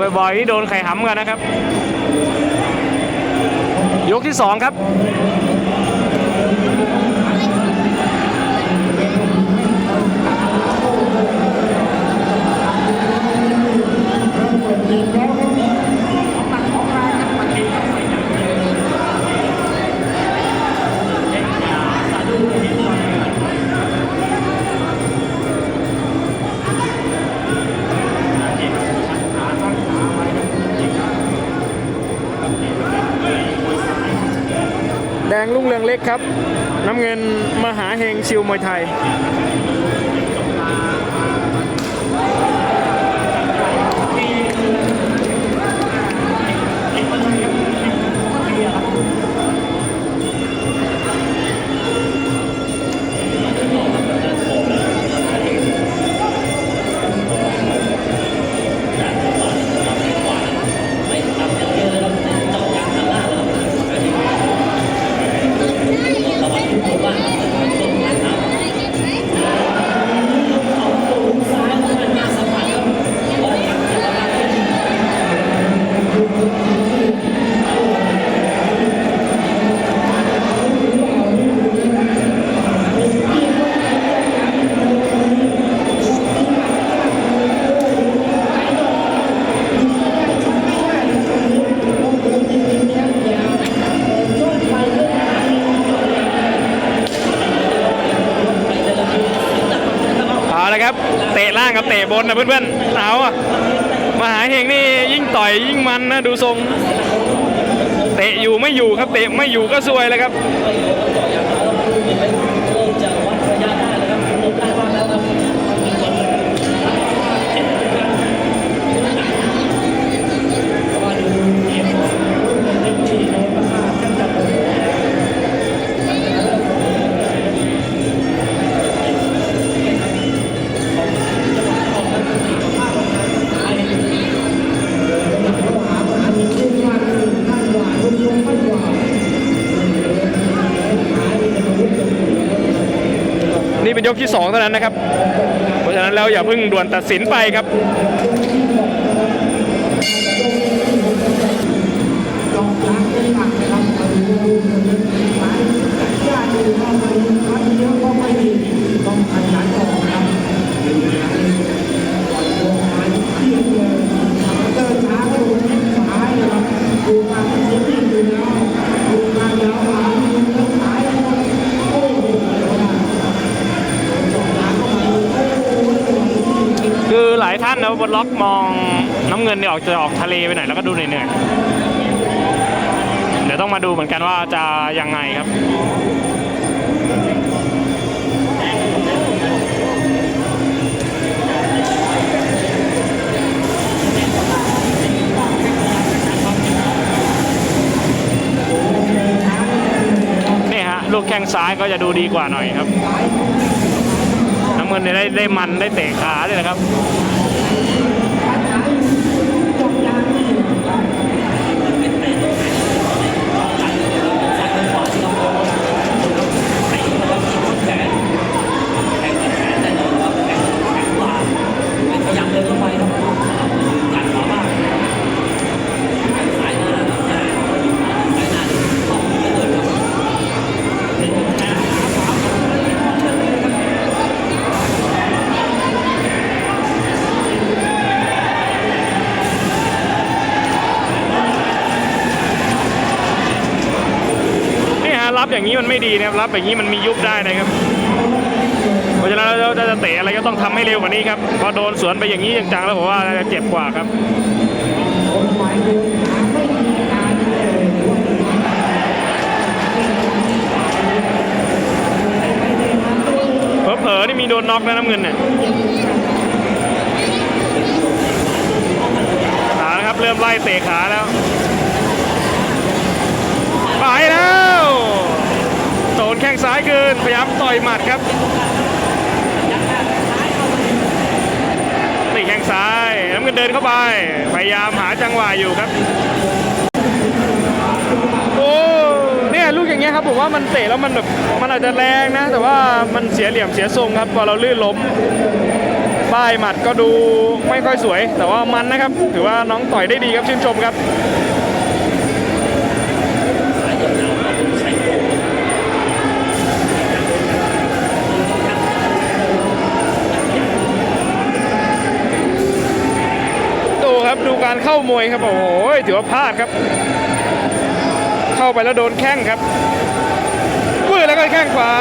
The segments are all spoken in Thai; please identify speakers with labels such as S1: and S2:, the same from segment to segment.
S1: บ่อยๆนี่โดนไข่หำกันนะครับ ยกที่สองครับ แดงลุ่งเรืองเล็กครับ น้ำเงินมหาเฮงชิวมวยไทย เตะล่างกับเตะบนนะเพื่อนๆเอาอะมหาเฮงนี่ยิ่งต่อยยิ่งมันนะดูทรง เตะอยู่ไม่อยู่ครับเตะไม่อยู่ก็ซวยเลยครับ ยกที่สองเท่านั้นนะครับ เพราะฉะนั้นแล้วอย่าเพิ่งด่วนตัดสินไปครับ คือหลายท่านนะ บนล็อกมองน้ำเงินเนี่ยออกจะออกทะเลไปหน่อยแล้วก็ดูเหนื่อยๆเดี๋ยวต้องมาดูเหมือนกันว่าจะยังไงครับนี่ฮะลูกแข้งซ้ายก็จะดูดีกว่าหน่อยครับ น้ำเงินเนี่ยได้ได้มันได้เตะขาเลยนะครับ นี้มันไม่ดีนะครับรับอย่างนี้มันมียุบได้นะครับเพราะฉะนั้นเราจะเตะอะไรก็ต้องทำให้เร็วกว่านี้ครับพอโดนสวนไปอย่างนี้จังๆแล้วผมว่าจะเจ็บกว่าครับเผลอๆนี่มีโดนน็อกนะน้ำเงินเนี่ยขาครับเริ่มไล่เตะขาแล้ว ไปแล้ว นแข้งซ้ายเกินพยายามต่อยหมัดครับนี่แข้งซ้ายน้ำเงินเดินเข้าไป พยายามหาจังหวะอยู่ครับโอ้เนี่ยลูกอย่างเงี้ยครับผมว่ามันเตะแล้วมันแบบมันอาจจะแรงนะ แต่ว่ามันเสียเหลี่ยมเสียทรงครับพอเราลื่นล้มบป้ายหมัดก็ดูไม่ค่อยสวย แต่ว่ามันนะครับ ถือว่าน้องต่อยได้ดีครับชื่นชมครับ การเข้ามวยครับโอ้โหถือว่าพลาดครับ เข้าไปแล้วโดนแข้งครับวืดแล้วก็แข้งขวา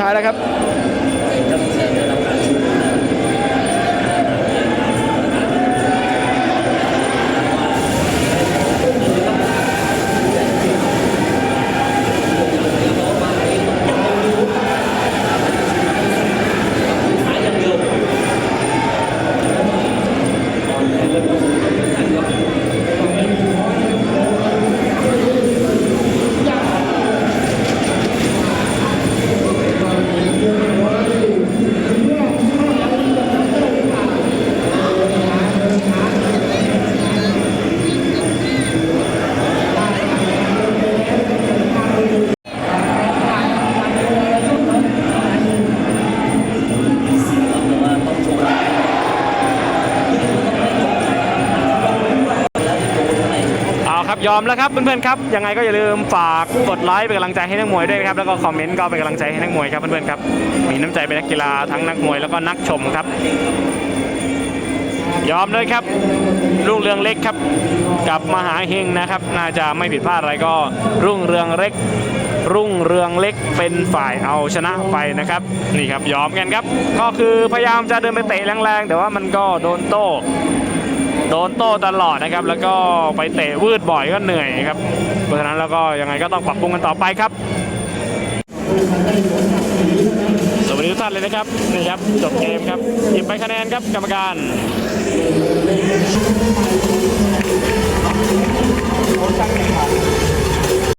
S2: ท้าย
S1: แล้วครับ
S2: ครับ
S1: ครับยอมแล้วครับเพื่อนๆครับยังไงก็อย่าลืมฝากกดไลค์เป็นกำลังใจให้นักมวยด้วยนะครับแล้วก็คอมเมนต์ก็เป็นกำลังใจให้นักมวยครับเพื่อนๆครับมีน้ำใจเป็นนักกีฬาทั้งนักมวยแล้วก็นักชมครับ ยอมเลยครับลูกเรืองเล็กครับกับมหาเฮงนะครับ น่าจะไม่ผิดพลาดอะไรก็รุ่งเรืองเล็กรุ่งเรืองเล็กเป็นฝ่ายเอาชนะไปนะครับ นี่ครับยอมกันครับ ก็คือพยายามจะเดินไปเตะแรงๆ แต่ว่ามันก็โดนโต้
S3: โดนโต้ตลอดนะครับ แล้วก็ไปเตะวืดบ่อยก็เหนื่อยครับ เพราะฉะนั้นแล้วก็ยังไงก็ต้องปรับปรุงกันต่อไปครับ สวัสดีทุกท่านเลยนะครับนี่ครับจบเกมครับหยิบไปคะแนนครับกรรมการ
S2: ผลการแข่งขัน